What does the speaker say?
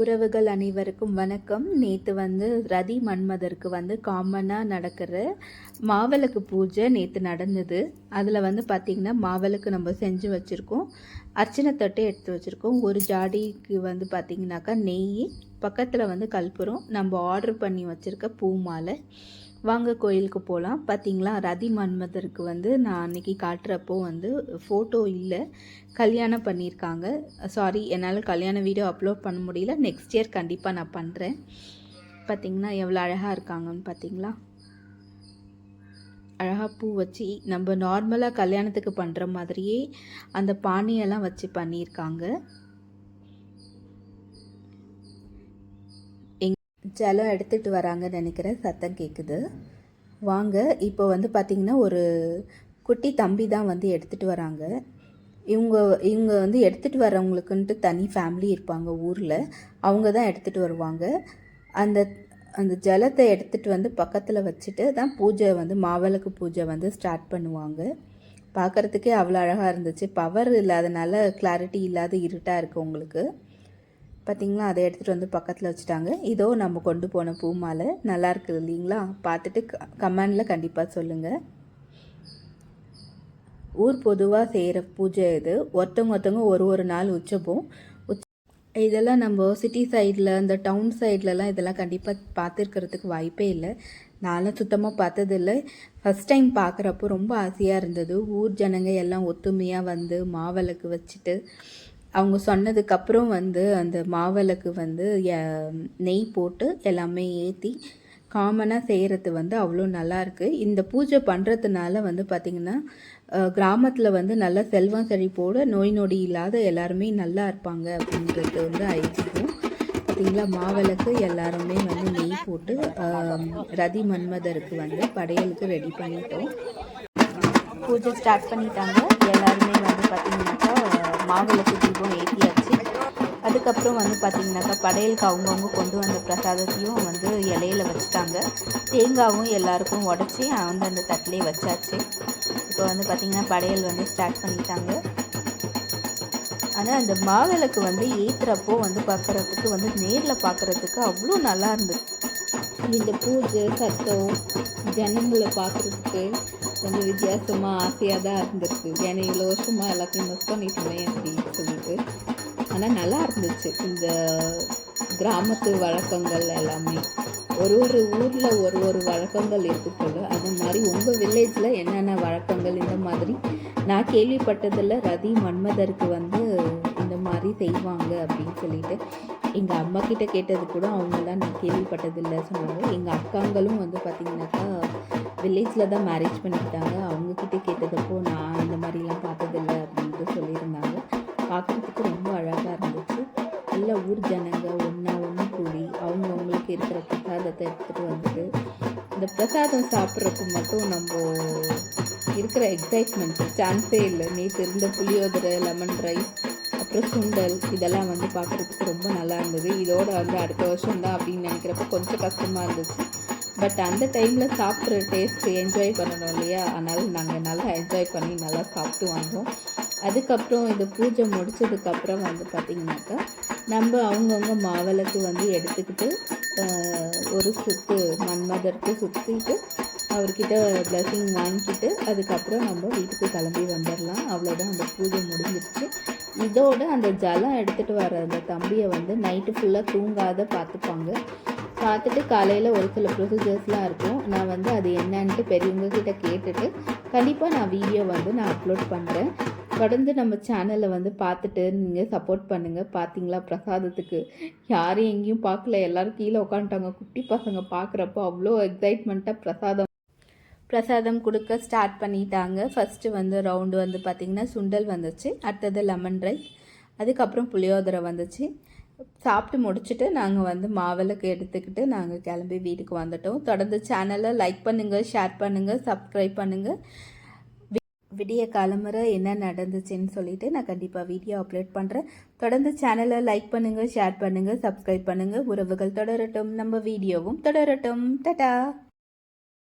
உறவுகள் அனைவருக்கும் வணக்கம். நேற்று வந்து ரதி மன்மதருக்கு வந்து காமனாக நடக்கிற மாவளுக்கு பூஜை நேற்று நடந்தது. அதில் வந்து பார்த்திங்கன்னா மாவளுக்கு நம்ம செஞ்சு வச்சுருக்கோம். அர்ச்சனை தட்டை எடுத்து வச்சுருக்கோம். ஒரு ஜாடிக்கு வந்து பார்த்திங்கனாக்கா நெய் பக்கத்தில் வந்து கற்பூரம் நம்ம ஆர்டர் பண்ணி வச்சுருக்க பூ மாலை. வாங்க கோயிலுக்கு போகலாம் பார்த்தீங்களா ரதி மன்மதருக்கு வந்து நான் அன்றைக்கி காட்டுறப்போ வந்து ஃபோட்டோ இல்லை. கல்யாணம் பண்ணியிருக்காங்க. சாரி என்னால் கல்யாண வீடியோ அப்லோட் பண்ண முடியல. நெக்ஸ்ட் இயர் கண்டிப்பாக நான் பண்ணுறேன் பார்த்தீங்கன்னா எவ்வளோ அழகாக இருக்காங்கன்னு பார்த்தீங்களா அழகாக பூ வச்சு நம்ம நார்மலாக கல்யாணத்துக்கு பண்ணுற மாதிரியே அந்த பானையெல்லாம் வச்சு பண்ணியிருக்காங்க. ஜலம் எடுத்துகிட்டு வராங்கன்னு நினைக்கிறேன். சத்தம் கேட்குது வாங்க இப்போ வந்து பார்த்திங்கன்னா ஒரு குட்டி தம்பி தான் வந்து எடுத்துகிட்டு வராங்க. இவங்க இவங்க வந்து எடுத்துகிட்டு வரவங்களுக்குன்ட்டு தனி ஃபேமிலி இருப்பாங்க ஊரில். அவங்க தான் எடுத்துகிட்டு வருவாங்க. அந்த அந்த ஜலத்தை எடுத்துகிட்டு வந்து பக்கத்தில் வச்சுட்டு தான் பூஜை வந்து மாவிளக்கு பூஜை வந்து ஸ்டார்ட் பண்ணுவாங்க. பார்க்குறதுக்கே அவ்வளோ அழகாக இருந்துச்சு. பவர் இல்லாதனால கிளாரிட்டி இல்லாத இருட்டாக இருக்குது உங்களுக்கு. பார்த்திங்களா அதை எடுத்துகிட்டு வந்து பக்கத்தில் வச்சுட்டாங்க. இதோ நம்ம கொண்டு போன பூ மாலை நல்லா இருக்குது இல்லைங்களா? பார்த்துட்டு கமெண்டில் கண்டிப்பாக சொல்லுங்கள் ஊர் பொதுவாக செய்கிற பூஜை இது. ஒருத்தவங்க ஒருத்தவங்க ஒரு ஒரு நாள் உச்சப்போம் இதெல்லாம் நம்ம சிட்டி சைடில் இந்த டவுன் சைட்லலாம் இதெல்லாம் கண்டிப்பாக பார்த்துருக்கிறதுக்கு வாய்ப்பே இல்லை. நானும் சுத்தமாக பார்த்ததில்ல. ஃபஸ்ட் டைம் பார்க்குறப்போ ரொம்ப ஆசையாக இருந்தது. ஊர் ஜனங்க எல்லாம் ஒத்துமையாக வந்து மாவிளக்கு வச்சுட்டு அவங்க சொன்னதுக்கப்புறம் வந்து அந்த மாவிளக்கு வந்து நெய் போட்டு எல்லாமே ஏற்றி காமனாக செய்கிறது வந்து அவ்வளோ நல்லாயிருக்கு இந்த பூஜை பண்ணுறதுனால வந்து பார்த்திங்கன்னா கிராமத்தில் வந்து நல்ல செல்வம் செழிப்போடு நோய் நொடி இல்லாத எல்லாருமே நல்லா இருப்பாங்க அப்படின்றது வந்து ஐதீகம். பார்த்திங்களா மாவிளக்கு எல்லாருமே வந்து நெய் போட்டு ரதி மன்மதருக்கு வந்து படையலுக்கு ரெடி பண்ணிட்டோம். பூஜை ஸ்டார்ட் பண்ணிட்டாங்க. எல்லாருமே வந்து பார்த்திங்கனாக்கா மாவிளக்கு தீபம் ஏற்றியாச்சு அதுக்கப்புறம் வந்து பார்த்திங்கனாக்கா படையலுக்கு அவங்கவுங்க கொண்டு வந்த பிரசாதத்தையும் வந்து இலையில வச்சுட்டாங்க. தேங்காவும் எல்லாருக்கும் உடச்சி வந்து அந்த தட்டிலே வச்சாச்சு. இப்போ வந்து பார்த்திங்கன்னா படையல் வந்து ஸ்டார்ட் பண்ணிட்டாங்க. ஆனால் அந்த மாவிளக்கு வந்து ஏற்றுறப்போ வந்து பார்க்குறதுக்கு வந்து நேரில் பார்க்குறதுக்கு அவ்வளோ நல்லா இருந்தது. இந்த பூஜை சத்தம் ஜனங்களை பார்க்குறதுக்கு கொஞ்சம் வித்தியாசமாக ஆசையாக தான் இருந்திருக்கு. ஏன்னா இவ்வளோ வருஷமாக எல்லாத்தையும் மிஸ் பண்ணிட்டோமே அப்படின்னு சொல்லிட்டு. ஆனால் நல்லா இருந்துச்சு. இந்த கிராமத்து வழக்கங்கள் எல்லாமே. ஒரு ஒரு ஊரில் ஒரு ஒரு வழக்கங்கள் இருக்குது அது மாதிரி உங்கள் வில்லேஜில் என்னென்ன வழக்கங்கள்? இந்த மாதிரி நான் கேள்விப்பட்டதில் ரதி மன்மதருக்கு வந்து இந்த மாதிரி செய்வாங்க அப்படின்னு சொல்லிட்டு. எங்கள் அம்மா கிட்ட கேட்டது கூட அவங்களாம் நான் கேள்விப்பட்டதில்லை. சொன்னாங்க எங்கள் அக்காங்களும் வந்து பார்த்திங்கனாக்கா வில்லேஜில் தான் மேரேஜ் பண்ணிக்கிட்டாங்க. அவங்கக்கிட்ட கேட்டதப்போ நான் இந்த மாதிரிலாம் பார்த்ததில்ல அப்படின்ட்டு சொல்லியிருந்தாங்க. பார்க்குறதுக்கு ரொம்ப அழகாக இருந்துச்சு. நல்ல ஊர் ஜனங்க ஒன்றா ஒன்று கூடி அவங்க அவங்களுக்கு இருக்கிற பிரசாதத்தை எடுத்துகிட்டு வந்துட்டு இந்த பிரசாதம் சாப்பிட்றதுக்கு மட்டும் நம்ம இருக்கிற எக்ஸைட்மெண்ட் சான்ஸே இல்லை. நேற்று இருந்த புளியோதரை லெமன் ரைஸ் அப்புறம் சுண்டல் இதெல்லாம் வந்து பார்க்குறதுக்கு ரொம்ப நல்லா இருந்தது. இதோட வந்து அடுத்த வருஷம் தான் அப்படின்னு நினைக்கிறப்ப கொஞ்சம் கஷ்டமாக இருந்துச்சு. பட் அந்த டைமில் சாப்பிட்ற டேஸ்ட் என்ஜாய் பண்ணணும் இல்லையா? அதனால் நாங்கள் நல்லா என்ஜாய் பண்ணி நல்லா சாப்பிட்டு வந்தோம். அதுக்கப்புறம் இந்த பூஜை முடித்ததுக்கப்புறம் வந்து பார்த்திங்கனாக்கா நம்ம அவங்கவுங்க மாவிளக்கு வந்து எடுத்துக்கிட்டு ஒரு சுற்று மன்மதருக்கு சுற்றிட்டு அவர்கிட்ட பிளஸிங் வாங்கிக்கிட்டு அதுக்கப்புறம் நம்ம வீட்டுக்கு கிளம்பி வந்துடலாம் அவ்வளோதான் அந்த பூஜை முடிஞ்சிருச்சு. இதோடு அந்த ஜலம் எடுத்துகிட்டு வர அந்த தம்பியை வந்து நைட்டு ஃபுல்லாக தூங்காத பார்த்துப்பாங்க பார்த்துட்டு காலையில் ஒரு சில ப்ரொசீஜர்ஸ்லாம் இருக்கும். நான் வந்து அது என்னன்ட்டு பெரியவங்க கிட்ட கேட்டுட்டு கண்டிப்பாக நான் வீடியோ வந்து நான் அப்லோட் பண்ணுறேன் தொடர்ந்து நம்ம சேனலை வந்து பார்த்துட்டு நீங்கள் சப்போர்ட் பண்ணுங்கள் பார்த்தீங்களா பிரசாதத்துக்கு. யாரும் எங்கேயும் பார்க்கல எல்லோரும் கீழே உட்காந்துட்டாங்க குட்டி பசங்க பார்க்குறப்போ அவ்வளோ எக்ஸைட்மெண்ட்டாக பிரசாதம் பிரசாதம் கொடுக்க ஸ்டார்ட் பண்ணிட்டாங்க. ஃபஸ்ட்டு வந்து ரவுண்டு வந்து பார்த்திங்கன்னா சுண்டல் வந்துச்சு. அடுத்தது லெமன் ரைஸ் அதுக்கப்புறம் புளியோதரை வந்துச்சு. சாப்பிட்டு முடிச்சுட்டு நாங்கள் வந்து மாவிளக்கு எடுத்துக்கிட்டு நாங்கள் கிளம்பி வீட்டுக்கு வந்துட்டோம். தொடர்ந்து சேனலை லைக் பண்ணுங்கள் ஷேர் பண்ணுங்கள் சப்ஸ்கிரைப் பண்ணுங்கள் விடிய காலமுறை என்ன நடந்துச்சுன்னு சொல்லிட்டு நான் கண்டிப்பாக வீடியோ அப்லோட் பண்ணுறேன் தொடர்ந்து சேனலை லைக் பண்ணுங்கள் ஷேர் பண்ணுங்கள் சப்ஸ்கிரைப் பண்ணுங்கள் உறவுகள் தொடரட்டும். நம்ம வீடியோவும் தொடரட்டும். டட்டா